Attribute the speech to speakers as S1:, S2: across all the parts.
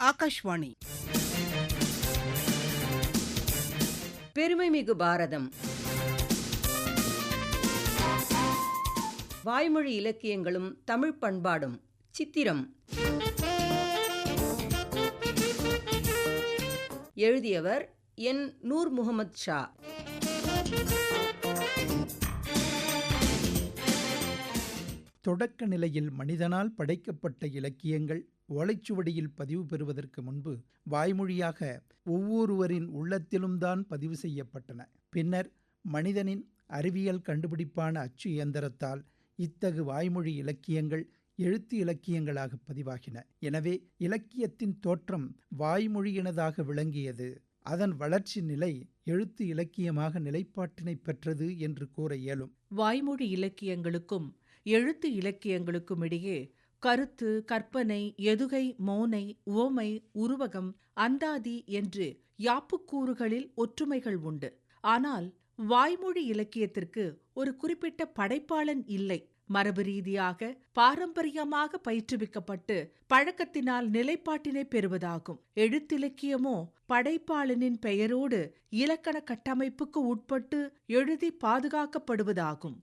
S1: ஆகாஷ்வாணி.
S2: பெருமைமிகு பாரதம். வாய்மொழி இலக்கியங்களும் தமிழ் பண்பாடும் சித்திரம். எழுதியவர் என். நூர் முகமது ஷா.
S3: தொடக்க நிலையில் மனிதனால் படைக்கப்பட்ட இலக்கியங்கள் ஓலைச்சுவடியில் பதிவு பெறுவதற்கு முன்பு வாய்மொழியாக ஒவ்வொருவரின் உள்ளத்திலும் தான் பதிவு செய்யப்பட்டன. பின்னர் மனிதனின் அறிவியல் கண்டுபிடிப்பான அச்சு இயந்திரத்தால் இத்தகு வாய்மொழி இலக்கியங்கள் எழுத்து இலக்கியங்களாக பதிவாகின. எனவே இலக்கியத்தின் தோற்றம் வாய்மொழியினதாக விளங்கியது. அதன் வளர்ச்சி நிலை எழுத்து இலக்கியமாக நிலைப்பாட்டினை பெற்றது என்று கூற இயலும்.
S4: வாய்மொழி இலக்கியங்களுக்கும் எழுத்து இலக்கியங்களுக்கும் இடையே கருத்து கற்பனை எதுகை மோனை உவமை உருவகம் அந்தாதி என்று யாப்புக்கூறுகளில் ஒற்றுமைகள் உண்டு. ஆனால் வாய்மொழி இலக்கியத்திற்கு ஒரு குறிப்பிட்ட படைப்பாளன் இல்லை. மரபு ரீதியாக பாரம்பரியமாக பயிற்றுவிக்கப்பட்டு பழக்கத்தினால் நிலைப்பாட்டினை பெறுவதாகும். எழுத்திலக்கியமோ படைப்பாளனின் பெயரோடு இலக்கண கட்டமைப்புக்கு உட்பட்டு எழுதி பாதுகாக்கப்படுவதாகும்.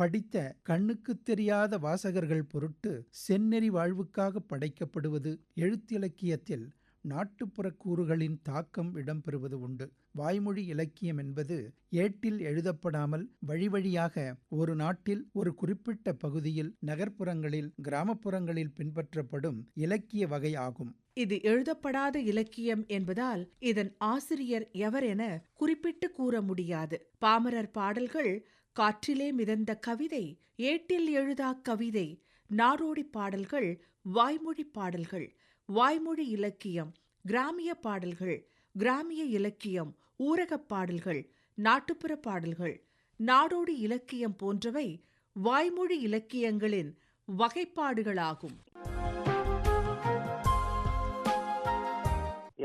S3: படித்த கண்ணுக்கு தெரியாத வாசகர்கள் பொருட்டு செந்நெறி வாழ்வுக்காக படைக்கப்படுவது எழுத்திலக்கியத்தில் நாட்டுப்புற கூறுகளின் தாக்கம் இடம்பெறுவது உண்டு. வாய்மொழி இலக்கியம் என்பது ஏட்டில் எழுதப்படாமல் வழிவழியாக ஒரு நாட்டில் ஒரு குறிப்பிட்ட பகுதியில் நகர்ப்புறங்களில் கிராமப்புறங்களில் பின்பற்றப்படும் இலக்கிய வகை ஆகும்.
S4: இது எழுதப்படாத இலக்கியம் என்பதால் இதன் ஆசிரியர் எவர் என குறிப்பிட்டு கூற முடியாது. பாமரர் பாடல்கள் காற்றிலே மிதந்த கவிதை ஏட்டில் எழுதா கவிதை நாடோடி பாடல்கள் வாய்மொழி பாடல்கள் வாய்மொழி இலக்கியம் கிராமிய பாடல்கள் கிராமிய இலக்கியம் ஊரகப் பாடல்கள் நாட்டுப்புற பாடல்கள் நாடோடி இலக்கியம் போன்றவை வாய்மொழி இலக்கியங்களின் வகைப்பாடுகளாகும்.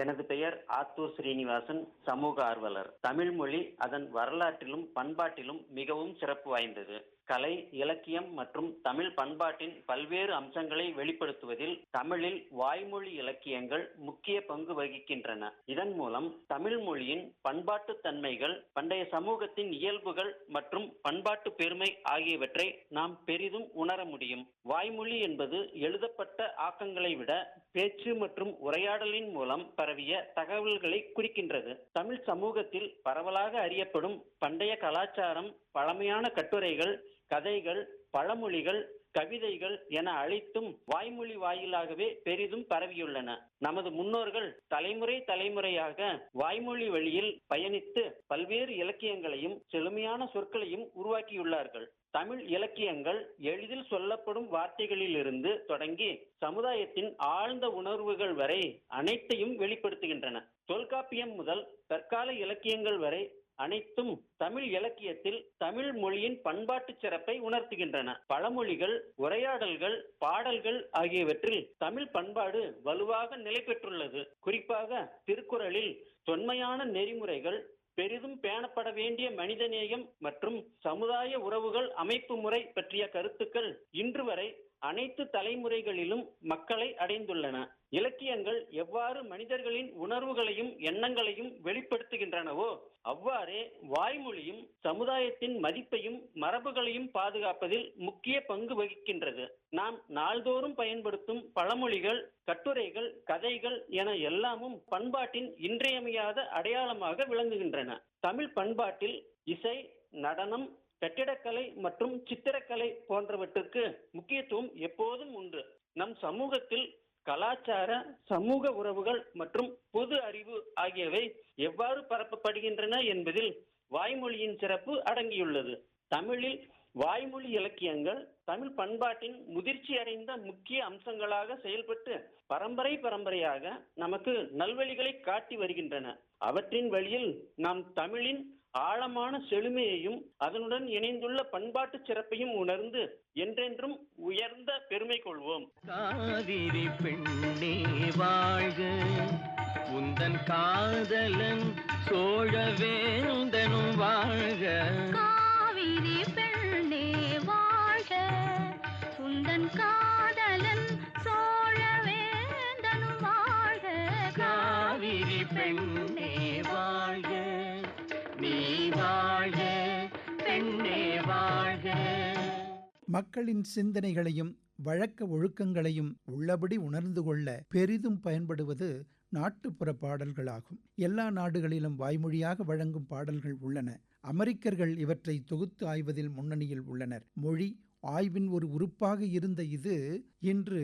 S5: எனது பெயர் ஆத்தூர் ஸ்ரீனிவாசன் சமூக ஆர்வலர். தமிழ் மொழி அதன் வரலாற்றிலும் பண்பாட்டிலும் மிகவும் சிறப்பு வாய்ந்தது. கலை இலக்கியம் மற்றும் தமிழ் பண்பாட்டின் பல்வேறு அம்சங்களை வெளிப்படுத்துவதில் தமிழில் வாய்மொழி இலக்கியங்கள் முக்கிய பங்கு வகிக்கின்றன. இதன் மூலம் தமிழ் மொழியின் பண்பாட்டு தன்மைகள் பண்டைய சமூகத்தின் இயல்புகள் மற்றும் பண்பாட்டு பெருமை ஆகியவற்றை நாம் பெரிதும் உணர முடியும். வாய்மொழி என்பது எழுதப்பட்ட ஆக்கங்களை விட பேச்சு மற்றும் உரையாடலின் மூலம் பரவிய தகவல்களை குறிக்கின்றது. தமிழ் சமூகத்தில் பரவலாக அறியப்படும் பண்டைய கலாச்சாரம் பழமையான கட்டுரைகள் கதைகள் பழமொழிகள் கவிதைகள் என அழைத்தும் வாய்மொழி வாயிலாகவே பெரிதும் பரவியுள்ளன. நமது முன்னோர்கள் தலைமுறை தலைமுறையாக வாய்மொழி வழியில் பயணித்து பல்வேறு இலக்கியங்களையும் செழுமையான சொற்களையும் உருவாக்கியுள்ளார்கள். தமிழ் இலக்கியங்கள் எளிதில் சொல்லப்படும் வார்த்தைகளிலிருந்து தொடங்கி சமுதாயத்தின் ஆழ்ந்த உணர்வுகள் வரை அனைத்தையும் வெளிப்படுத்துகின்றன. தொல்காப்பியம் முதல் தற்கால இலக்கியங்கள் வரை அனைத்தும் தமிழ் இலக்கியத்தில் தமிழ் மொழியின் பண்பாட்டு சிறப்பை உணர்த்துகின்றன. பழமொழிகள் உரையாடல்கள் பாடல்கள் ஆகியவற்றில் தமிழ் பண்பாடு வலுவாக நிலை பெற்றுள்ளது. குறிப்பாக திருக்குறளில் தொன்மையான நெறிமுறைகள் பெரிதும் பேணப்பட வேண்டிய மனிதநேயம் மற்றும் சமுதாய உறவுகள் அமைப்பு முறை பற்றிய கருத்துக்கள் இன்று வரை அனைத்து தலைமுறைகளிலும் மக்களை அடைந்துள்ளன. இலக்கியங்கள் எவ்வாறு மனிதர்களின் உணர்வுகளையும் எண்ணங்களையும் வெளிப்படுத்துகின்றனவோ அவ்வாறே வாய்மொழியும் சமுதாயத்தின் மதிப்பையும் மரபுகளையும் பாதுகாப்பதில் முக்கிய பங்கு வகிக்கின்றது. நாம் நாள்தோறும் பயன்படுத்தும் பழமொழிகள் கட்டுரைகள் கதைகள் என எல்லாமும் பண்பாட்டின் இன்றியமையாத அடையாளமாக விளங்குகின்றன. தமிழ் பண்பாட்டில் இசை நடனம் கட்டிடக்கலை மற்றும் சித்திரக்கலை போன்றவற்றுக்கு முக்கியத்துவம் எப்போதும் உண்டு. நம் சமூகத்தில் கலாச்சார சமூக உறவுகள் மற்றும் பொது அறிவு ஆகியவை எவ்வாறு பரப்பப்படுகின்றன என்பதில் வாய்மொழியின் சிறப்பு அடங்கியுள்ளது. தமிழில் வாய்மொழி இலக்கியங்கள் தமிழ் பண்பாட்டின் முதிர்ச்சி அடைந்த முக்கிய அம்சங்களாக செயல்பட்டு பரம்பரை பரம்பரையாக நமக்கு நல்வழிகளை காட்டி வருகின்றன. அவற்றின் வழியில் நாம் தமிழின் ஆழமான செழுமையையும் அதனுடன் இணைந்துள்ள பண்பாட்டு சிறப்பையும் உணர்ந்து என்றென்றும் உயர்ந்த பெருமை கொள்வோம்.
S6: காவிரி பெண்ணே வாழ்க. உந்தன் காதலன் சோழவேந்தனும் வாழ்க.
S7: காவிரி பெண்ணே வாழ்க. உந்தன் காதல்
S3: மக்களின் சிந்தனைகளையும் வழக்க ஒழுக்கங்களையும் உள்ளபடி உணர்ந்து கொள்ள பெரிதும் பயன்படுவது நாட்டுப்புற பாடல்களாகும். எல்லா நாடுகளிலும் வாய்மொழியாக வழங்கும் பாடல்கள் உள்ளன. அமெரிக்கர்கள் இவற்றை தொகுத்து ஆய்வதில் முன்னணியில் உள்ளனர். மொழி ஆய்வின் ஒரு உறுப்பாக இருந்த இது இன்று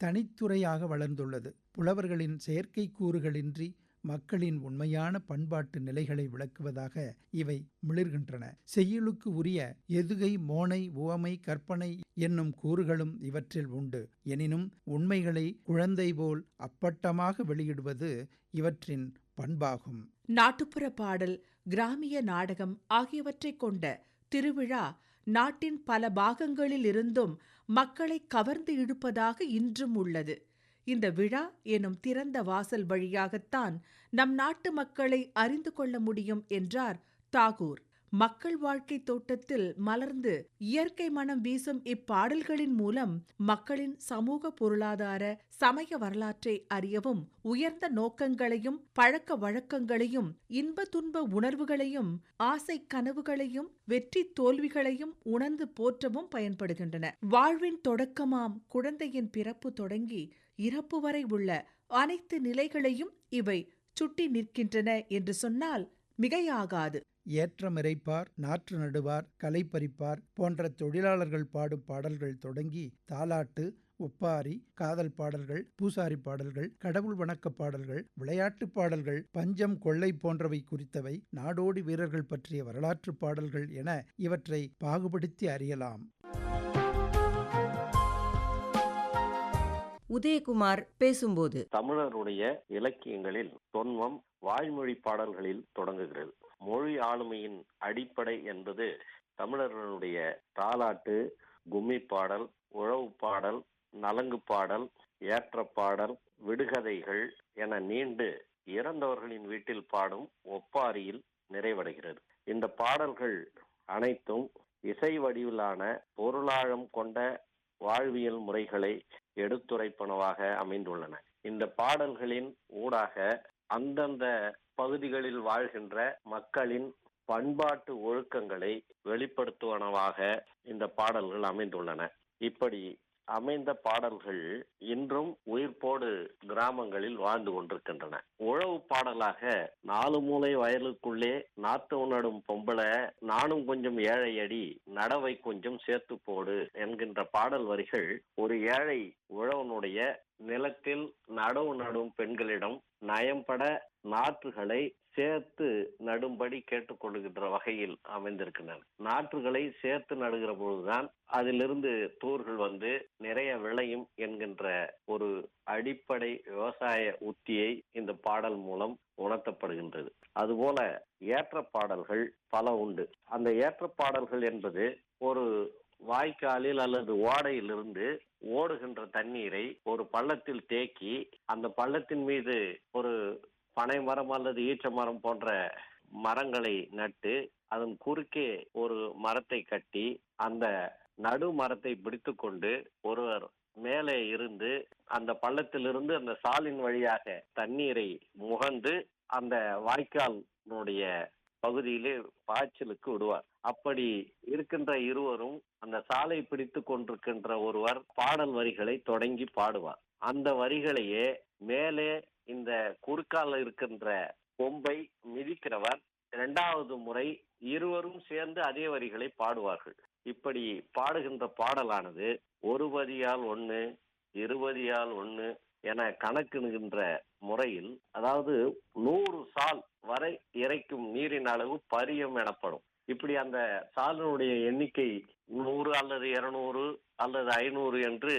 S3: தனித்துறையாக வளர்ந்துள்ளது. புலவர்களின் செயற்கை கூறுகளின்றி மக்களின் உண்மையான பண்பாட்டு நிலைகளை விளக்குவதாக இவை மிளிர்கின்றன. செய்யுளுக்கு உரிய எதுகை மோனை உவமை கற்பனை என்னும் கூறுகளும் இவற்றில் உண்டு. எனினும் உண்மைகளை குழந்தை போல் அப்பட்டமாக வெளியிடுவது இவற்றின் பண்பாகும்.
S4: நாட்டுப்புற பாடல் கிராமிய நாடகம் ஆகியவற்றைக் கொண்ட திருவிழா நாட்டின் பல பாகங்களில் இருந்தும் மக்களை கவர்ந்து இழுப்பதாக இன்றும் உள்ளது. இந்த விழா எனும் திறந்த வாசல் வழியாகத்தான் நம் நாட்டு மக்களை அறிந்து கொள்ள முடியும் என்றார் தாகூர். மக்கள் வாழ்க்கை தோட்டத்தில் மலர்ந்து இயற்கை மனம் வீசும் இப்பாடல்களின் மூலம் மக்களின் சமூக பொருளாதார சமய வரலாற்றை அறியவும் உயர்ந்த நோக்கங்களையும் பழக்க வழக்கங்களையும் இன்ப துன்ப உணர்வுகளையும் ஆசை கனவுகளையும் வெற்றி தோல்விகளையும் உணர்ந்து போற்றவும் பயன்படுகின்றன. வாழ்வின் தொடக்கமாம் குழந்தையின் பிறப்பு தொடங்கி இறப்பு வரை உள்ள அனைத்து நிலைகளையும் இவை சுட்டி நிற்கின்றன என்று சொன்னால் மிகையாகாது.
S3: ஏற்றமிரைப்பார் நாற்று நடுவார் களை பறிப்பார் போன்ற தொழிலாளர்கள் பாடும் பாடல்கள் தொடங்கி தாலாட்டு ஒப்பாரி காதல் பாடல்கள் பூசாரி பாடல்கள் கடவுள் வணக்க பாடல்கள் விளையாட்டு பாடல்கள் பஞ்சம் கொள்ளை போன்றவை குறித்தவை நாடோடி வீரர்கள் பற்றிய வரலாற்று பாடல்கள் என இவற்றை பாகுபடுத்தி அறியலாம்.
S2: உதயகுமார் பேசும்போது
S7: தமிழருடைய இலக்கியங்களில் தொன்மம் வாய்மொழி பாடல்களில் தொடங்குகிறது. மொழி ஆளுமையின் அடிப்படை என்பது தமிழர்களுடைய தாலாட்டு கும்மி பாடல் உழவு பாடல் நலங்கு பாடல் ஏற்ற பாடல் விடுகதைகள் என நீண்டு இறந்தவர்களின் வீட்டில் பாடும் ஒப்பாரியில் நிறைவடைகிறது. இந்த பாடல்கள் அனைத்தும் இசை வடிவிலான பொருளாழம் கொண்ட வாழ்வியல் முறைகளை எடுத்துரைப்பனவாக அமைந்துள்ளன. இந்த பாடல்களின் ஊடாக அந்தந்த பகுதிகளில் வாழ்கின்ற மக்களின் பண்பாட்டு ஒழுக்கங்களை வெளிப்படுத்துவனவாக இந்த பாடல்கள் அமைந்துள்ளன. இப்படி அமைந்த பாடல்கள் இன்றும் உயிர்ப்போடு கிராமங்களில் வாழ்ந்து கொண்டிருக்கின்றன. உழவு பாடலாக நாலு மூலை வயலுக்குள்ளே நாத்து நடும் பொம்பளை நானும் கொஞ்சம் ஏழை அடி நடவை கொஞ்சம் சேர்த்து போடு என்கின்ற பாடல் வரிகள் ஒரு ஏழை உழவனுடைய நிலத்தில் நடவு நடும் பெண்களிடம் நயம்பட நாற்றுகளை சேர்த்து நடும்படி கேட்டுக்கொள்கின்ற வகையில் அமைந்திருக்கின்றன. நாற்றுகளை சேர்த்து நடுகிற பொழுதுதான் அதிலிருந்து தூர்கள் வந்து நிறைய விளையும் என்கின்ற ஒரு அடிப்படை விவசாய உத்தியை இந்த பாடல் மூலம் உணர்த்தப்படுகின்றது. அதுபோல ஏற்ற பாடல்கள் பல உண்டு. அந்த ஏற்ற பாடல்கள் என்பது ஒரு வாய்க்காலில் அல்லது ஓடையிலிருந்து ஓடுகின்ற தண்ணீரை ஒரு பள்ளத்தில் தேக்கி அந்த பள்ளத்தின் மீது ஒரு பனை மரம் அல்லது ஈச்ச மரம் போன்ற மரங்களை நட்டு அதன் குறுக்கே ஒரு மரத்தை கட்டி அந்த நடு மரத்தை பிடித்து கொண்டு ஒருவர் மேலே இருந்து அந்த பள்ளத்திலிருந்து அந்த சாலின் வழியாக தண்ணீரை முகந்து அந்த வாய்க்காலினுடைய பகுதியிலே பாய்ச்சலுக்கு விடுவார். அப்படி இருக்கின்ற இருவரும் அந்த சாலை பிடித்து கொண்டிருக்கின்ற ஒருவர் பாடல் வரிகளை தொடங்கி பாடுவார். அந்த வரிகளையே மேலே இந்த குறுக்கால இருக்கின்ற கொம்பை மிதிக்கிறவர் இரண்டாவது முறை இருவரும் சேர்ந்து அதே வரிகளை பாடுவார்கள். இப்படி பாடுகின்ற பாடலானது ஒருபதியால் ஒன்று இருபதியால் ஒன்று என கணக்கிடுகின்ற முறையில் அதாவது நூறு சால் வரை இறைக்கும் நீரின் அளவு பரியம் எனப்படும். இப்படி அந்த சாலினுடைய எண்ணிக்கை நூறு அல்லது இருநூறு அல்லது ஐநூறு என்று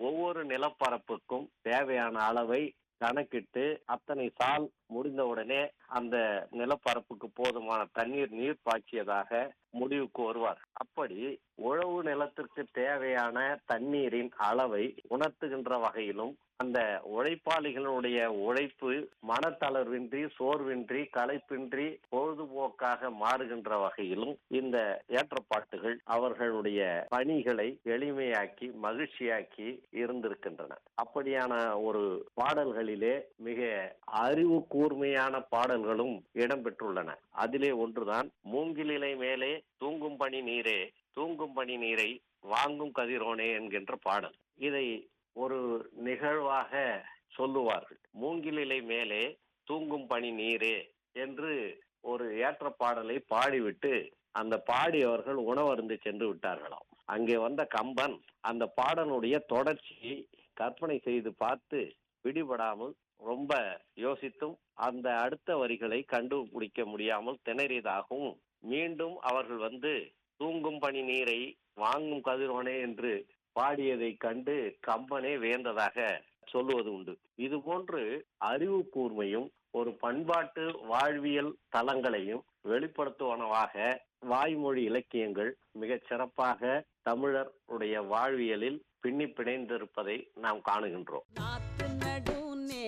S7: ஒவ்வொரு நிலப்பரப்புக்கும் தேவையான அளவை கணக்கிட்டு அத்தனை சால் முடிந்தவுடனே அந்த நிலப்பரப்புக்கு போதுமான தண்ணீர் நீர் பாய்ச்சியதாக முடிவுக்கு வருவார். அப்படி உழவு நிலத்திற்கு தேவையான தண்ணீரின் அளவை உணர்த்துகின்ற வகையிலும் அந்த உழைப்பாளிகளுடைய உழைப்பு மனத்தளர்வின்றி சோர்வின்றி களைப்பின்றி பொழுதுபோக்காக மாறுகின்ற வகையிலும் இந்த ஏற்றப்பாட்டுகள் அவர்களுடைய பணிகளை எளிமையாக்கி மகிழ்ச்சியாக்கி இருந்திருக்கின்றன. அப்படியான ஒரு பாடல்களிலே மிக அறிவு கூர்மையான பாடல்களும் இடம்பெற்றுள்ளன. அதிலே ஒன்றுதான் மூங்கிலிலை மேலே தூங்கும் பனி நீரே தூங்கும் பனி நீரை வாங்கும் கதிரோனே என்கின்ற பாடல். இதை ஒரு நிகழ்வாக சொல்லுவார்கள். மூங்கிலிலை மேலே தூங்கும் பனி நீரே என்று ஒரு ஏற்ற பாடலை பாடிவிட்டு அந்த பாடியவர்கள் உணவருந்து சென்று விட்டார்களாம். அங்கே வந்த கம்பன் அந்த பாடலுடைய தொடர்ச்சியை கற்பனை செய்து பார்த்து பிடிபடாமல் ரொம்ப யோசித்தும் அந்த அடுத்த வரிகளை கண்டுபிடிக்க முடியாமல் திணறியதாகவும் மீண்டும் அவர்கள் வந்து தூங்கும் பனி நீரை வாங்கும் கதிரோனே என்று பாடியதை கண்டு கம்பனே வியந்ததாக சொல்லுவது உண்டு. இது போன்று அறிவு கூர்மையும் ஒரு பண்பாட்டு வாழ்வியல் தளங்களையும் வெளிப்படுத்துவனவாக வாய்மொழி இலக்கியங்கள் மிகச் சிறப்பாக தமிழர் உடைய வாழ்வியலில் பின்னி பிணைந்திருப்பதை நாம் காணுகின்றோம்.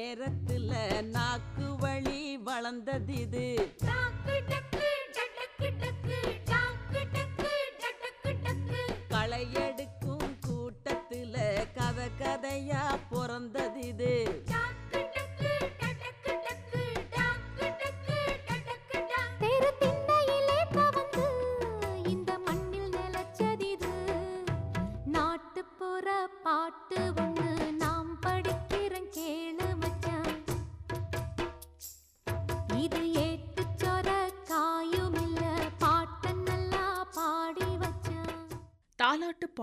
S1: நேரத்துல நாக்கு வழி வளர்ந்தது இது.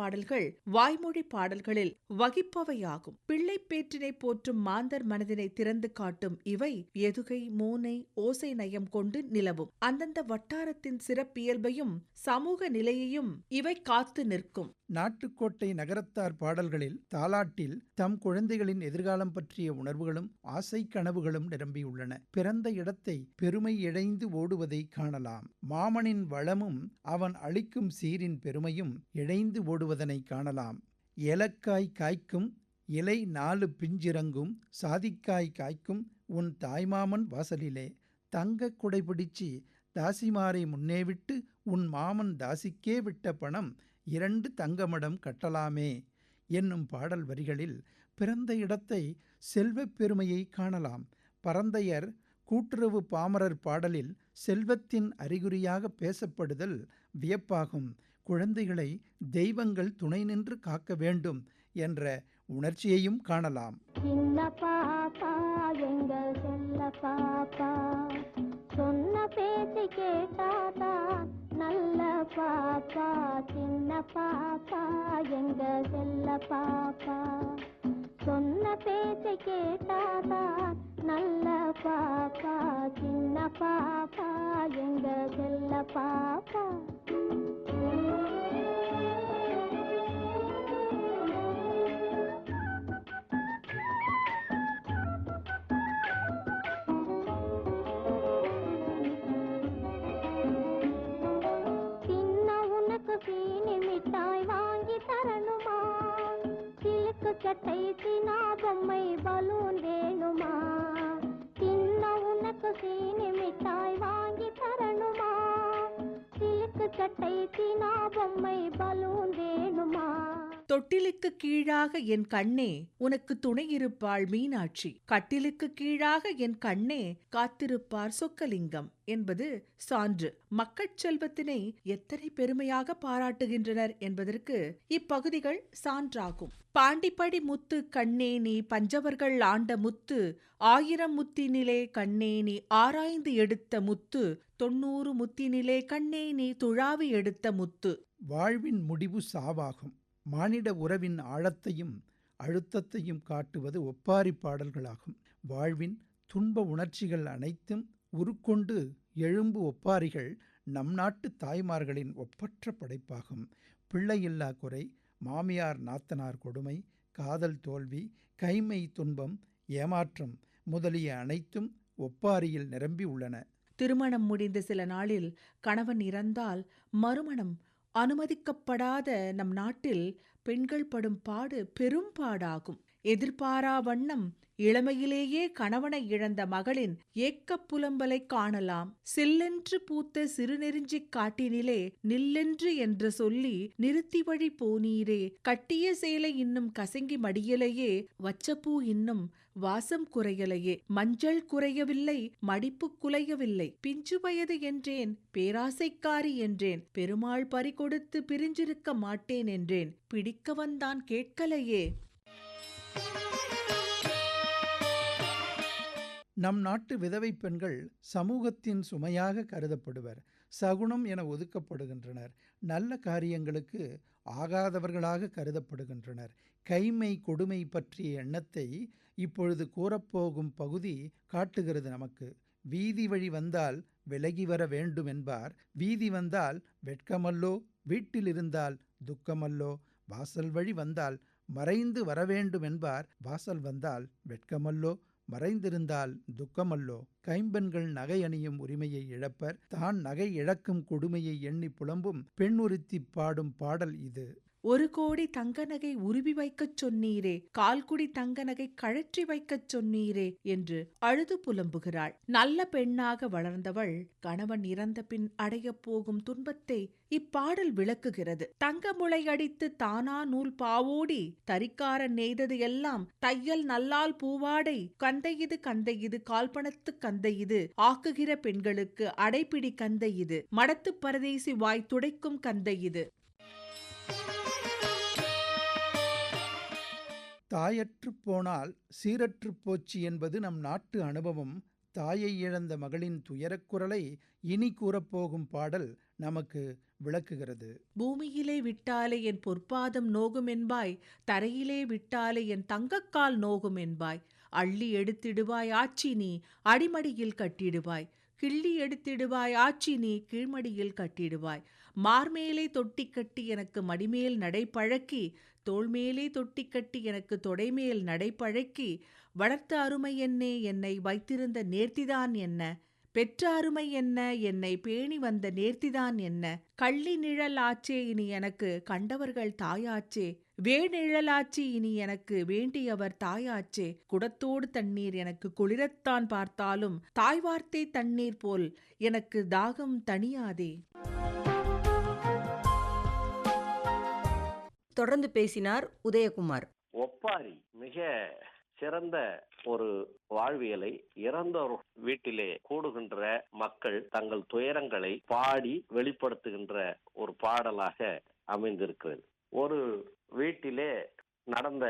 S4: பாடல்கள் வாய்மொழி பாடல்களில் வகிப்பவையாகும். பிள்ளை பேற்றினை போற்றும் மாந்தர் மனதினை திறந்து காட்டும் இவை எதுகை மூனை ஓசை நயம் கொண்டு நிலவும். அந்தந்த வட்டாரத்தின் சிறப்பியல்பையும் சமூக நிலையையும் இவை காத்து நிற்கும்.
S3: நாட்டுக்கோட்டை நகரத்தார் பாடல்களில் தாலாட்டில் தம் குழந்தைகளின் எதிர்காலம் பற்றிய உணர்வுகளும் ஆசை கனவுகளும் நிரம்பியுள்ளன. பிறந்த இடத்தை பெருமை இழைந்து ஓடுவதை காணலாம். மாமனின் வளமும் அவன் அளிக்கும் சீரின் பெருமையும் இழைந்து ஓடுவதனை காணலாம். ஏலக்காய் காய்க்கும் இலை நாலு பிஞ்சிறங்கும் சாதிக்காய் காய்க்கும் உன் தாய்மாமன் வாசலிலே. தங்கக் குடைபிடிச்சி தாசிமாரை முன்னே விட்டு உன் மாமன் தாசிக்கே விட்ட பணம் இரண்டு தங்கமடம் கட்டலாமே என்னும் பாடல் வரிகளில் பிறந்த இடத்தை செல்வப் பெருமையை காணலாம். பரந்தையர் கூட்டுறவு பாமரர் பாடலில் செல்வத்தின் அறிகுறியாக பேசப்படுதல் வியப்பாகும். குழந்தைகளை தெய்வங்கள் துணை நின்று காக்க வேண்டும் என்ற உணர்ச்சியையும் காணலாம்.
S8: சொன்ன பேச்சு கேட்டாதான் நல்ல பாப்பா சின்ன பாப்பா எங்க செல்ல பாப்பா. சொன்ன பேச்சு கேட்டாதான் நல்ல பாப்பா சின்ன பாப்பா எங்க செல்ல பாப்பா. ముచ్చటైతి నా బొమ్మై బలూందేనుమా తిన్న ఉనకు సీని మిఠాయి వాంగి తరణుమా? సిల్క్ చట్టైతి నా బొమ్మై బలూందేనుమా
S4: தொட்டிலுக்கு கீழாக என் கண்ணே உனக்கு துணையிருப்பாள் மீனாட்சி. கட்டிலுக்கு கீழாக என் கண்ணே காத்திருப்பார் சொக்கலிங்கம் என்பது சான்று. மக்கட் செல்வத்தினை எத்தனை பெருமையாக பாராட்டுகின்றனர் என்பதற்கு இப்பகுதிகள் சான்றாகும். பாண்டிப்படி முத்து கண்ணே நீ பஞ்சவர்கள் ஆண்ட முத்து ஆயிரம் முத்தினிலே கண்ணே நீ ஆராய்ந்து எடுத்த முத்து தொண்ணூறு முத்தினிலே கண்ணே நீ துழாவி எடுத்த முத்து.
S3: வாழ்வின் முடிவு சாவாகும். மானிட உறவின் ஆழத்தையும் அழுத்தத்தையும் காட்டுவது ஒப்பாரி பாடல்களாகும். வாழ்வின் துன்ப உணர்ச்சிகள் அனைத்தும் உருக்கொண்டு எழும்பு ஒப்பாரிகள் நம் நாட்டு தாய்மார்களின் ஒப்பற்ற படைப்பாகும். பிள்ளையில்லா குறை மாமியார் நாத்தனார் கொடுமை காதல் தோல்வி கைமை துன்பம் ஏமாற்றம் முதலிய அனைத்தும் ஒப்பாரியில் நிரம்பி உள்ளன.
S4: திருமணம் முடிந்த சில நாளில் கணவன் இறந்தால் மறுமணம் அனுமதிக்கப்படாத நம் நாட்டில் பெண்கள் படும் பாடு பெரும் பாடாகும். எதிர்பாரா வண்ணம் இளமையிலேயே கணவனை இழந்த மகளின் ஏக்கப் புலம்பலை காணலாம். சில்லென்று பூத்த சிறுநெருஞ்சிக் காட்டினிலே நில்லென்று என்று சொல்லி நிறுத்தி வழி போனீரே. கட்டிய சேலை இன்னும் கசங்கி மடியலையே வச்சப்பூ இன்னும் வாசம் குறையலையே. மஞ்சள் குறையவில்லை மடிப்பு குலையவில்லை. பிஞ்சு வயது என்றேன் பேராசைக்காரி என்றேன் பெருமாள் பறிகொடுத்து பிரிஞ்சிருக்க மாட்டேன் என்றேன். பிடிக்க வந்தான் கேட்கலையே.
S3: நம் நாட்டு விதவை பெண்கள் சமூகத்தின் சுமையாக கருதப்படுவர். சகுனம் என ஒதுக்கப்படுகின்றனர். நல்ல காரியங்களுக்கு ஆகாதவர்களாக கருதப்படுகின்றனர். கைமை கொடுமை பற்றிய எண்ணத்தை இப்பொழுது கூறப்போகும் பகுதி காட்டுகிறது நமக்கு. வீதி வழி வந்தால் விலகி வர வேண்டும் என்பார். வீதி வந்தால் வெட்கமல்லோ? வீட்டில் இருந்தால் துக்கமல்லோ? வாசல் வழி வந்தால் மறைந்து வர வேண்டும் என்பார். வாசல் வந்தால் வெட்கமல்லோ? மறைந்திருந்தால் துக்கமல்லோ. கைம்பெண்கள் நகை அணியும் உரிமையை இழப்பர். தான் நகை இழக்கும் கொடுமையை எண்ணி புலம்பும். பெண் ஒருத்தி பாடும் பாடல் இது.
S4: ஒரு கோடி தங்க நகை உருவி வைக்கச் சொன்னீரே கால்குடி தங்க நகை கழற்றி வைக்கச் சொன்னீரே என்று அழுது புலம்புகிறாள். நல்ல பெண்ணாக வளர்ந்தவள் கணவன் இறந்த பின் அடையப் போகும் துன்பத்தை இப்பாடல் விளக்குகிறது. தங்க முளை அடித்து தானா நூல் பாவோடி தரிக்காரன் நெய்தது எல்லாம் தையல் நல்லால் பூவாடை கந்தை இது கந்தை இது கால்பணத்து கந்தை இது ஆக்குகிற பெண்களுக்கு அடைப்பிடி கந்தை இது மடத்து பரதேசி வாய் துடைக்கும் கந்தை
S3: தாயற்றுப் போனால் சீரற்றுப் போச்சு என்பது நம் நாட்டு அனுபவம். தாயை இழந்த மகளின் துயரக் குரலை இனி கூறப்போகும் பாடல் நமக்கு விளக்குகிறது.
S4: பூமியிலே விட்டாலே என் பொற்பாதம் நோகும் என்பாய் தரையிலே விட்டாலே என் தங்கக்கால் நோகும் என்பாய். அள்ளி எடுத்திடுவாய் ஆச்சி நீ அடிமடியில் கட்டிடுவாய். கிள்ளி எடுத்திடுவாய் ஆச்சி நீ கீழ்மடியில் கட்டிடுவாய். மார்மேலே தொட்டி கட்டி எனக்கு மடிமேல் நடை பழக்கி தோள்மேலே தொட்டி கட்டி எனக்கு தொடைமேல் நடைப்பழக்கி வளர்த்த அருமை என்னே என்னை வைத்திருந்த நேர்த்திதான் என்ன? பெற்ற அருமை என்ன? என்னை பேணி வந்த நேர்த்திதான் என்ன? கள்ளி நிழல் ஆச்சே இனி எனக்கு கண்டவர்கள் தாயாச்சே. வேணிழலாச்சி இனி எனக்கு வேண்டியவர் தாயாச்சே. குடத்தோடு தண்ணீர் எனக்கு குளிரத்தான் பார்த்தாலும் தாய் வார்த்தை தண்ணீர் போல் எனக்கு தாகம் தணியாதே.
S2: தொடர்ந்து பேசினார் உதயகுமார்.
S7: ஒப்பாரி மிக சிறந்த ஒரு வாழ்வியலை இறந்தோர் வீட்டிலே கூடுகின்ற மக்கள் தங்கள் துயரங்களை பாடி வெளிப்படுத்துகின்ற ஒரு பாடலாக அமைந்திருக்கிறது. ஒரு வீட்டிலே நடந்த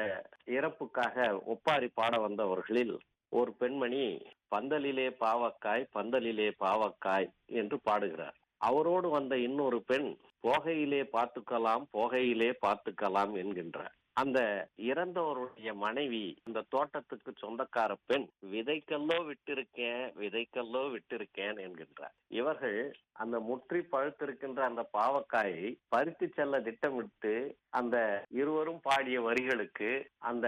S7: இறப்புக்காக ஒப்பாரி பாட வந்தவர்களில் ஒரு பெண்மணி பந்தலிலே பாவக்காய் பந்தலிலே பாவக்காய் என்று பாடுகிறார். அவரோடு வந்த இன்னொரு பெண் போகையிலே பார்த்துக்கலாம் போகையிலே பார்த்துக்கலாம் என்கின்றார் அந்த இறந்தவருடைய மனைவி இந்த தோட்டத்துக்கு சொந்தக்கார பெண் விதைக்கல்லோ விட்டிருக்கேன் விதைக்கல்லோ விட்டிருக்கேன் என்கின்றார். இவர்கள் அந்த முற்றி பழுத்திருக்கின்ற அந்த பாவக்காயை பறித்து செல்ல திட்டமிட்டு அந்த இருவரும் பாடிய வரிகளுக்கு அந்த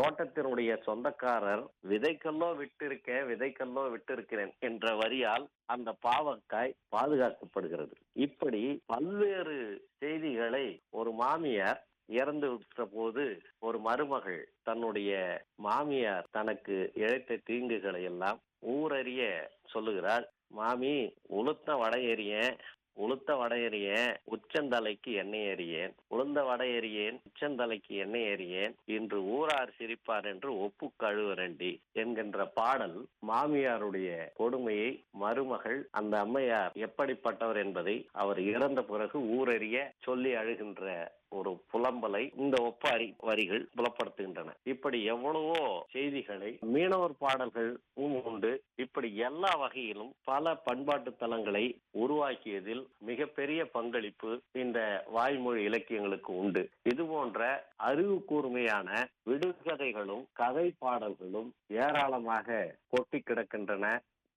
S7: தோட்டத்தினுடைய சொந்தக்காரர் விதைக்கல்லோ விட்டிருக்கேன் விதைக்கல்லோ விட்டிருக்கிறேன் என்ற வரியால் அந்த பாவக்காய் பாதுகாக்கப்படுகிறது. இப்படி பல்வேறு செய்திகளை ஒரு மாமியார் இறந்து விட்ட போது ஒரு மருமகள் தன்னுடைய மாமியார் தனக்கு இழைத்த தீங்குகளை எல்லாம் ஊரறிய சொல்லுகிறாள். மாமி உளுத்த வடை எறியேன். உளுத்த வடை எறியேன். உச்சந்தலைக்கு எண்ணெய் எறியேன். உளுந்த வடை எறியேன். உச்சந்தலைக்கு எண்ணெய் எறியேன். இன்று ஊரார் சிரிப்பார் என்று ஒப்பு கழுவரண்டி என்கின்ற பாடல் மாமியாருடைய கொடுமையை மருமகள் அந்த அம்மையார் எப்படிப்பட்டவர் என்பதை அவர் இறந்த பிறகு ஊரறிய சொல்லி அழுகின்ற ஒரு புலம்பலை இந்த ஒப்பாரி வரிகள் புலப்படுத்துகின்றன. இப்படி எவ்வளவோ செய்திகளை மீனவர் பாடல்கள் உண்டு இப்படி எல்லா வகையிலும் பல பண்பாட்டு தலங்களை உருவாக்கியதில் மிகப்பெரிய பங்களிப்பு இந்த வாய்மொழி இலக்கியங்களுக்கு உண்டு. இது போன்ற அறிவு கூர்மையான விடுகதைகளும் கதை பாடல்களும் ஏராளமாக கொட்டி கிடக்கின்றன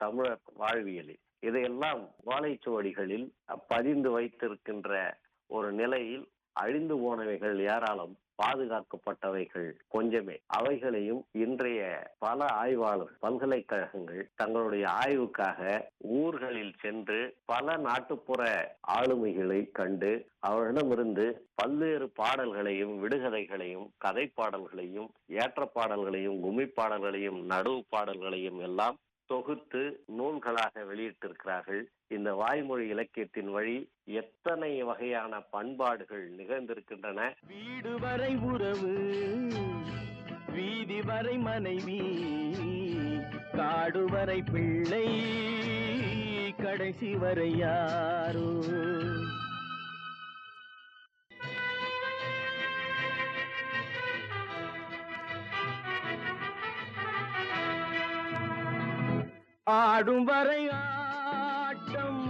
S7: தமிழர் வாழ்வியலில். இதையெல்லாம் ஓலைச்சுவடிகளில் பதிந்து வைத்திருக்கின்ற ஒரு நிலையில் அழிந்து போனவைகள் ஏராளம் பாதுகாக்கப்பட்டவைகள் கொஞ்சமே. அவைகளையும் இன்றைய பல ஆய்வாளர் பல்கலைக்கழகங்கள் தங்களுடைய ஆய்வுக்காக ஊர்களில் சென்று பல நாட்டுப்புற ஆளுமைகளை கண்டு அவரிடமிருந்து பல்வேறு பாடல்களையும் விடுகதைகளையும் கதை பாடல்களையும் ஏற்ற பாடல்களையும் கும்மி பாடல்களையும் நடுவு பாடல்களையும் எல்லாம் தொகுத்து நூல்களாக வெளியிட்டிருக்கிறார்கள். இந்த வாய்மொழி இலக்கியத்தின் வழி எத்தனை வகையான பண்பாடுகள் நிகழ்ந்திருக்கின்றன?
S6: வீடு வரை உறவு வீதி வரை மனைவி காடு வரை பிள்ளை கடைசி வரை யாரோ? ஆடும் வரை ஆட்டம்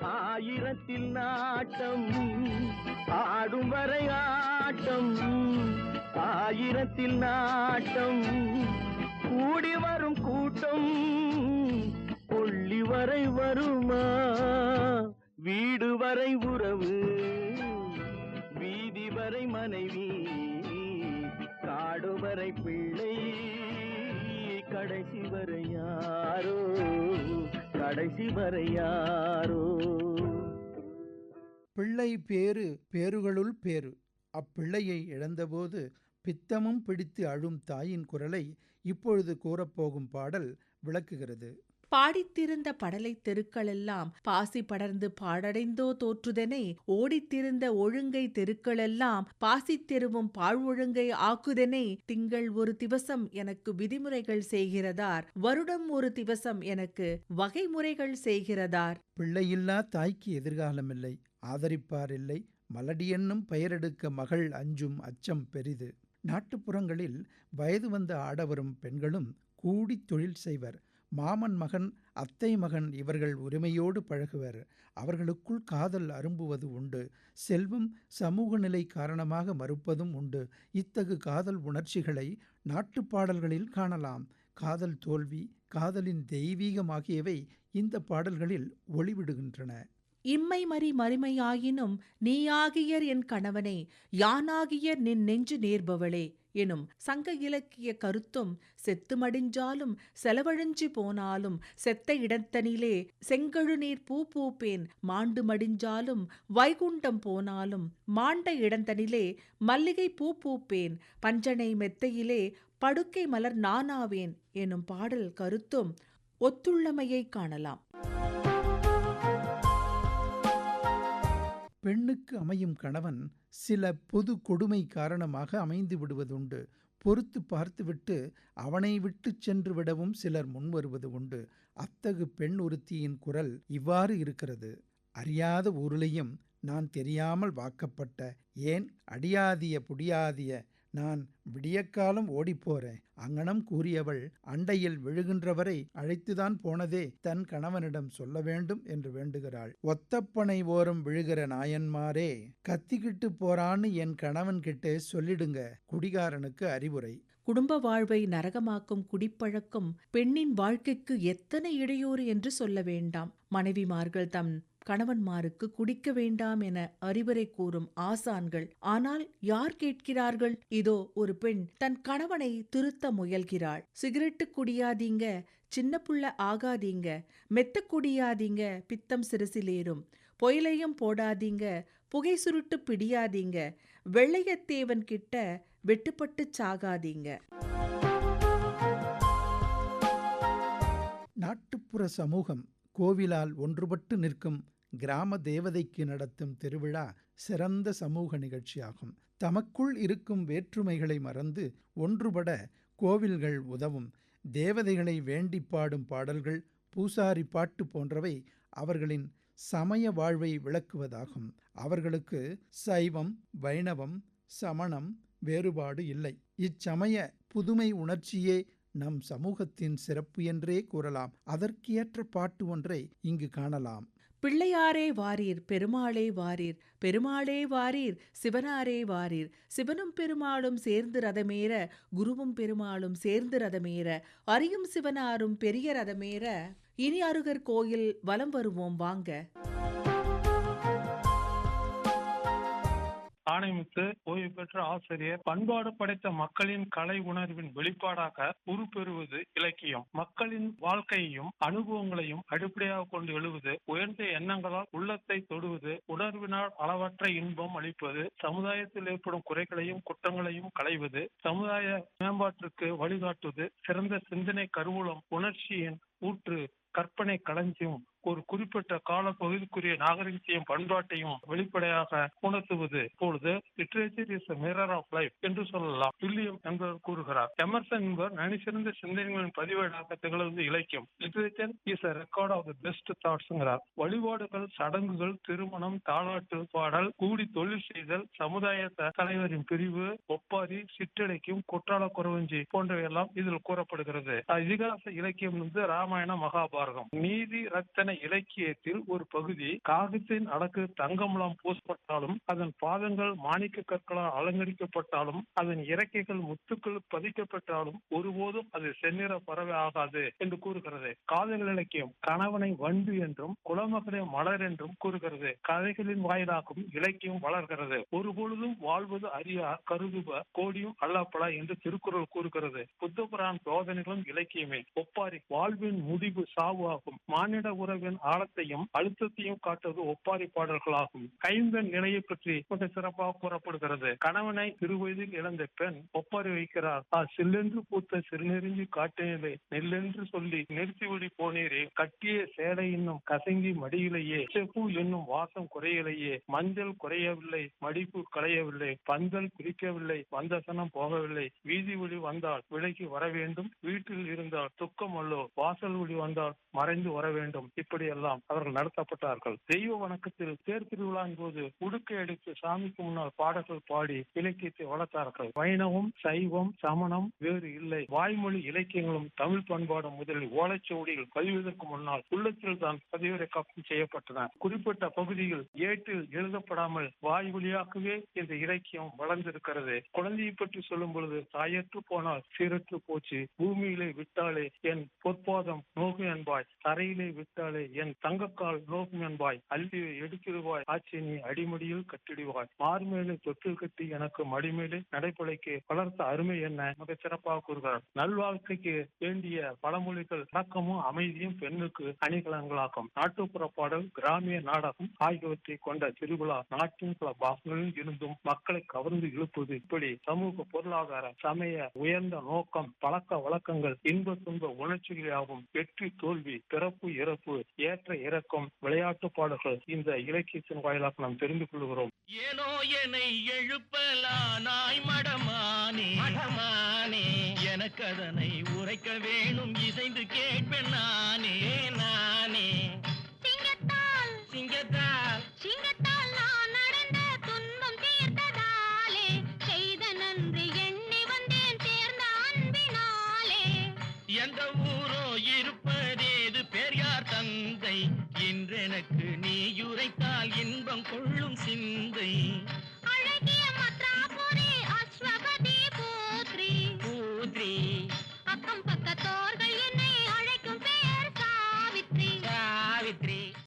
S6: ஆயிரத்தில் நாட்டம். ஆடும் வரை ஆட்டம் ஆயிரத்தில் நாட்டம். கூடி வரும் கூட்டம் கொள்ளி வரை வருமா? வீடு வரை உறவு வீதி வரை மனைவி காடு வரை பிள்ளை. கடைசி வரை யாரோ? கடைசி வரை யாரோ?
S3: பிள்ளை பேறு பேறுகளுள் பேறு. அப்பிள்ளையை இழந்தபோது பித்தமும் பிடித்து அழும் தாயின் குரலை இப்பொழுது கூறப்போகும் பாடல் விளக்குகிறது.
S4: பாடித்திருந்த படலைத் தெருக்களெல்லாம் பாசி படர்ந்து பாடடைந்தோ தோற்றுதெனை ஓடித்திருந்த ஒழுங்கை தெருக்களெல்லாம் பாசித் தெருவும் பாழ்வொழுங்கை ஆக்குதெனை திங்கள் ஒரு திவசம் எனக்கு விதிமுறைகள் செய்கிறதார். வருடம் ஒரு திவசம் எனக்கு வகைமுறைகள் செய்கிறதார்.
S3: பிள்ளையில்லா தாய்க்கு எதிர்காலமில்லை ஆதரிப்பார் இல்லை மலடி என்னும் பெயரெடுக்க மகள் அஞ்சும் அச்சம் பெரிது. நாட்டுப்புறங்களில் வயது வந்த ஆடவரும் பெண்களும் கூடி தொழில் செய்வர். மாமன் மகன் அத்தை மகன் இவர்கள் உரிமையோடு பழகுவர். அவர்களுக்குள் காதல் அரும்புவது உண்டு. செல்வம் சமூக நிலை காரணமாக மறுப்பதும் உண்டு. இத்தகு காதல் உணர்ச்சிகளை நாட்டுப் பாடல்களில் காணலாம். காதல் தோல்வி காதலின் தெய்வீகமாகியவை இந்த பாடல்களில் ஒளிவிடுகின்றன.
S4: இம்மை மறி மறுமையாயினும் நீயாகியர் என் கணவனே யானாகியர் நின் நெஞ்சு நேர்பவளே. எனும் சங்க இலக்கிய கருத்தும் செத்து மடிஞ்சாலும் செலவழிஞ்சி போனாலும் செத்த இடத்தனிலே செங்கழுநீர் பூ பூப்பேன் மாண்டு மடிஞ்சாலும் வைகுண்டம் போனாலும் மாண்ட இடந்தனிலே மல்லிகை பூ பூப்பேன் பஞ்சனை மெத்தையிலே படுக்கை மலர் நானாவேன் எனும் பாடல் கருத்தும் ஒத்துள்ளமையை காணலாம்.
S3: பெண்ணுக்கு அமையும் கணவன் சில பொது கொடுமை காரணமாக அமைந்து விடுவதுண்டு. பொறுத்து பார்த்துவிட்டு அவனை விட்டுச் சென்று விடவும் சிலர் முன்வருவது உண்டு. அத்தகு பெண் ஒருத்தியின் குரல் இவ்வாறு இருக்கிறது. அறியாத ஊருலையும் நான் தெரியாமல் வாக்கப்பட்ட ஏன் அடியாதிய புடியாதிய நான் விடியக்காலம் ஓடிப்போறேன். அங்கனம் கூறியவள் அண்டையில் விழுகின்றவரை அழைத்துதான் போனதே தன் கணவனிடம் சொல்ல வேண்டும் என்று வேண்டுகிறாள். ஒத்தப்பனை ஓரம் விழுகிற நாயன்மாரே கத்திக்கிட்டு போறான்னு என் கணவன் கிட்டே சொல்லிடுங்க குடிகாரனுக்கு அறிவுரை.
S4: குடும்ப வாழ்வை நரகமாக்கும் குடிப்பழக்கம் பெண்ணின் வாழ்க்கைக்கு எத்தனை இடையூறு என்று சொல்ல வேண்டாம். மனைவிமார்கள் தம் கணவன்மாருக்கு குடிக்க வேண்டாம் என அறிவுரை கூறும் ஆசான்கள் ஆனால் யார் கேட்கிறார்கள்? இதோ ஒரு பெண் தன் கணவனை திருத்த முயல்கிறாள். சிகரெட்டு குடியாதீங்க சின்ன புள்ள ஆகாதீங்க மெத்த குடியாதீங்க பித்தம் சிறுசிலேறும் பொயிலையும் போடாதீங்க புகை சுருட்டு பிடியாதீங்க வெள்ளையத்தேவன் கிட்ட வெட்டுப்பட்டு சாகாதீங்க.
S3: நாட்டுப்புற சமூகம் கோவிலால் ஒன்றுபட்டு நிற்கும் கிராம தேவதைக்கு நடத்தும் திருவிழா சிறந்த சமூக நிகழ்ச்சியாகும். தமக்குள் இருக்கும் வேற்றுமைகளை மறந்து ஒன்றுபட கோவில்கள் உதவும் தேவதைகளை வேண்டி பாடும் பாடல்கள் பூசாரி பாட்டு போன்றவை அவர்களின் சமய வாழ்வை விளக்குவதாகும். அவர்களுக்கு சைவம் வைணவம் சமணம் வேறுபாடு இல்லை. இச்சமய புதுமை உணர்ச்சியே நம் சமூகத்தின் சிறப்பு என்றே கூறலாம். அதற்கேற்ற பாட்டு ஒன்றை இங்கு காணலாம்.
S4: பிள்ளையாரே வாரீர் பெருமாளே வாரீர் பெருமாளே வாரீர் சிவனாரே வாரீர். சிவனும் பெருமாளும் சேர்ந்து ரதமேற குருவும் பெருமாளும் சேர்ந்து ரதமேற அறியும் சிவனாரும் பெரிய ரதமேற. இனி அருகர் கோயில் வலம் வருவோம் வாங்க.
S9: ஆணைமுத்து ஓய்வு பெற்ற ஆசிரியர் பண்பாடு படைத்த மக்களின் கலை உணர்வின் வெளிப்பாடாக உருப்பெறுவது இலக்கியம். மக்களின் வாழ்க்கையையும் அனுபவங்களையும் அடிப்படையாக கொண்டு எழுவது உயர்ந்த எண்ணங்களால் உள்ளத்தை தொடுவது உணர்வினால் அளவற்ற இன்பம் அளிப்பது சமுதாயத்தில் ஏற்படும் குறைகளையும் குற்றங்களையும் களைவது சமுதாய மேம்பாட்டிற்கு வழிகாட்டுவது சிறந்த சிந்தனை கருவூலம் உணர்ச்சியின் ஊற்று கற்பனை களஞ்சியம் ஒரு குறிப்பிட்ட காலப்பகுதிக்குரிய நாகரிகத்தையும் பண்பாட்டையும் வெளிப்படையாக உணர்த்துவது இப்பொழுது literature is mirror of life என்று சொல்லலாம். வில்லியம் என்பவர் கூறுகிறார் எமர்சன் என்பவர் நனிசிறந்த சிந்தனைகளின் பதிவேடாக திகழ்வது இலக்கியம் literature is record of the best தாட்ஸ்ங்கிறார் வழிபாடுகள் சடங்குகள் திருமணம் தாளாட்டு பாடல் கூடி தொழில் செய்தல் சமுதாய தலைவரின் பிரிவு ஒப்பாரி சிற்றடைக்கும் குற்றால குறவஞ்சி போன்றவையெல்லாம் இதில் கூறப்படுகிறது. இதிகாச இலக்கியம் வந்து ராமாயண மகாபாரதம். நீதி ரத்தன இலக்கியத்தில் ஒரு பகுதி காகத்தின் அடக்கு தங்கமுலாம் பூசப்பட்டாலும் அதன் பாதங்கள் மாணிக்க கற்களால் அலங்கரிக்கப்பட்டாலும் அதன் இறக்கைகள் முத்துக்கள் பதிக்கப்பட்டாலும் ஒருபோதும் அது செந்நிற பறவை ஆகாது என்று கூறுகிறது. காதல் இலக்கியம் கணவனை வண்டு என்றும் குலமகனை மலர் என்றும் கூறுகிறது. கதைகளின் வாயிலாகவும் இலக்கியம் வளர்கிறது. ஒருபொழுதும் வாழ்வது அறியார் கருதுப கோடியும் அல்லாப்பலா என்று திருக்குறள் கூறுகிறது. புத்த புராண போதனைகளும் இலக்கியமே. ஒப்பாரி வாழ்வின் முடிவு சாவு ஆகும். மானிட உறவு உறவின் ஆழத்தையும் அழுத்தத்தையும் காட்டுவது ஒப்பாரி பாடல்களாகும். கைம்பெண் நிலையை பற்றி மிக சிறப்பாக கூறப்படுகிறது. கணவனை சிறுவயதில் இழந்த பெண் ஒப்பாரி வைக்கிறார். ஆ சில்லென்று பூத்த சிறுநெறிஞ்சு காட்டினிலே நெல்லென்று சொல்லி நிறுத்திவிடி போனீரே. கட்டிய சேலை இன்னும் கசங்கி மடியிலேயே. செப்பு என்னும் வாசம் குறையிலேயே. மஞ்சள் குறையவில்லை. மடிப்பு களையவில்லை. பந்தல் குறிக்கவில்லை வந்தசனம் போகவில்லை. வீதி ஒளி வந்தால் விலைக்கு வர வேண்டும் வீட்டில் இருந்தால் துக்கம் அல்லோ. வாசல் ஒளி வந்தால் மறைந்து வர வேண்டும் இப்படியெல்லாம் அவர்கள் நடத்தப்பட்டார்கள். தெய்வ வணக்கத்தில் தேர் திருவிழாவின் போது உடுக்கை அடித்து சாமிக்கு முன்னால் பாடல்கள் பாடி இலக்கியத்தை வளர்த்தார்கள். வைணவம் சைவம் சமணம் வேறு இல்லை. வாய்மொழி இலக்கியங்களும் தமிழ் பண்பாடும் முதலில் ஓலைச்சுவடிகள் பதிவதற்கு முன்னால் உள்ளத்தில் தான் பதிவிறக்கம் செய்யப்பட்டன. குறிப்பிட்ட பகுதியில் ஏட்டில் எழுதப்படாமல் வாய் வழியாகவே இந்த இலக்கியம் வளர்ந்திருக்கிறது. குழந்தையை பற்றி சொல்லும் பொழுது தாயற்று போனால் சீரற்று போச்சு. பூமியிலே விட்டாலே என் பொற்பாதம் நோகு என்பாய். தரையிலே விட்டாலே என் தங்கக்கால் நோகும் என்பாய் அள்ளி எடுக்கிடுவாய் ஆட்சி நீ அடிமடியில் கட்டிடுவாய். மார்மேலே தொட்டில் கட்டி எனக்கு மடிமேலே நடைபழைக்கு வளர்த்த அருமை என்ன? மிக சிறப்பாக கூறுகிறார். நல்வாழ்க்கைக்கு வேண்டிய பழமொழிகள் அடக்கமும் அமைதியும் பெண்ணுக்கு அணிகலன்களாகும். நாட்டுப்புற பாடல் கிராமிய நாடகம் ஆகியவற்றை கொண்ட திருவிழா நாட்டின் பல பாகங்களில் இருந்தும் மக்களை கவர்ந்து இழுப்பது இப்படி சமூக பொருளாதார சமய உயர்ந்த நோக்கம் பழக்க வழக்கங்கள் இன்ப துன்ப உணர்ச்சிகளாகும் வெற்றி தோல்வி பிறப்பு இறப்பு ஏற்ற இறக்கம் விளையாட்டு பாடல்கள் இந்த இலக்கியத்தின் வாயிலாக நாம் தெரிந்து கொள்கிறோம்.
S6: ஏனோ என்னை எழுப்பலானாய் மடமானே மடமானே. எனக்கு அதனை உரைக்க வேணும் இசைந்து கேட்பேன் நானே நானே.
S8: சிங்கத்தால்
S6: சிங்கத்தால்.
S8: சிங்கத்தால் நான் நடந்த துன்பம் தீர்த்ததாலே செய்த நன்றி எண்ணி வந்தேன் சேர்ந்த அன்பினாலே.
S6: எந்த ஊரோ இருப்பதேது பெரியார் தந்தை இன்றெனக்கு நீ உரைத்தால் இன்பம் கொள்ளும் சிந்தை.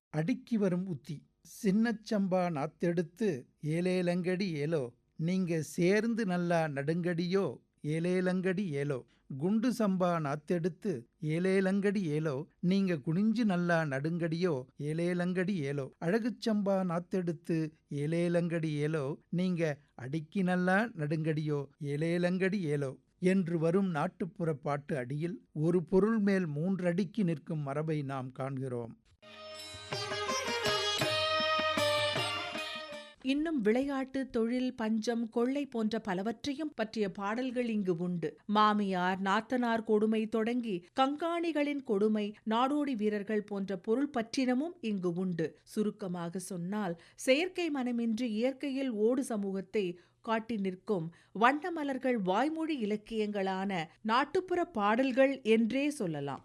S3: அடுக்கி வரும் உத்தி சின்னச்சம்பா நாத்தெடுத்து ஏலேலங்கடி ஏலோ. நீங்க சேர்ந்து நல்லா நடுங்கடியோ ஏலேலங்கடி ஏலோ. குண்டு சம்பா நாத்தெடுத்து ஏலேலங்கடி ஏலோ. நீங்க குனிஞ்சு நல்லா நடுங்கடியோ ஏலேலங்கடி ஏலோ. அழகுச்சம்பா நாத்தெடுத்து ஏலேலங்கடி ஏலோ. நீங்க அடிக்கி நல்லா நடுங்கடியோ ஏலேலங்கடி ஏலோ. என்று வரும் நாட்டுப்புற பாட்டு அடியில் ஒரு பொருள் மேல் மூன்றடிக்கு நிற்கும் மரபை நாம் காண்கிறோம்.
S4: இன்னும் விளையாட்டு தொழில் பஞ்சம் கொள்ளை போன்ற பலவற்றையும் பற்றிய பாடல்கள் இங்கு உண்டு. மாமியார் நாத்தனார் கொடுமை தொடங்கி கங்காணிகளின் கொடுமை நாடோடி வீரர்கள் போன்ற பொருள் பற்றினமும் இங்கு உண்டு. சுருக்கமாக சொன்னால் செயற்கை மனமின்றி இயற்கையில் ஓடு சமூகத்தை காட்டி நிற்கும் வண்ண மலர்கள் வாய்மொழி இலக்கியங்களான நாட்டுப்புற பாடல்கள் என்றே சொல்லலாம்.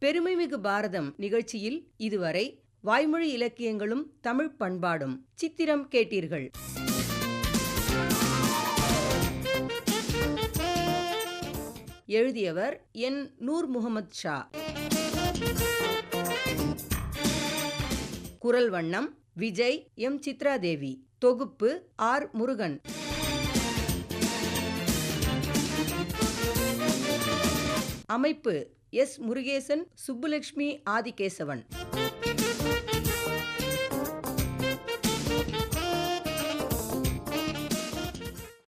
S2: பெருமைமிகு பாரதம் நிகழ்ச்சியில் இதுவரை வாய்மொழி இலக்கியங்களும் தமிழ் பண்பாடும். சித்திரம் கேட்டீர்கள். எழுதியவர் என். நூர் முகமது ஷா. குரல் வண்ணம் விஜய் எம். சித்ராதேவி. தொகுப்பு ஆர். முருகன். அமைப்பு எஸ். முருகேசன் சுப்புலட்சுமி ஆதிகேசவன்.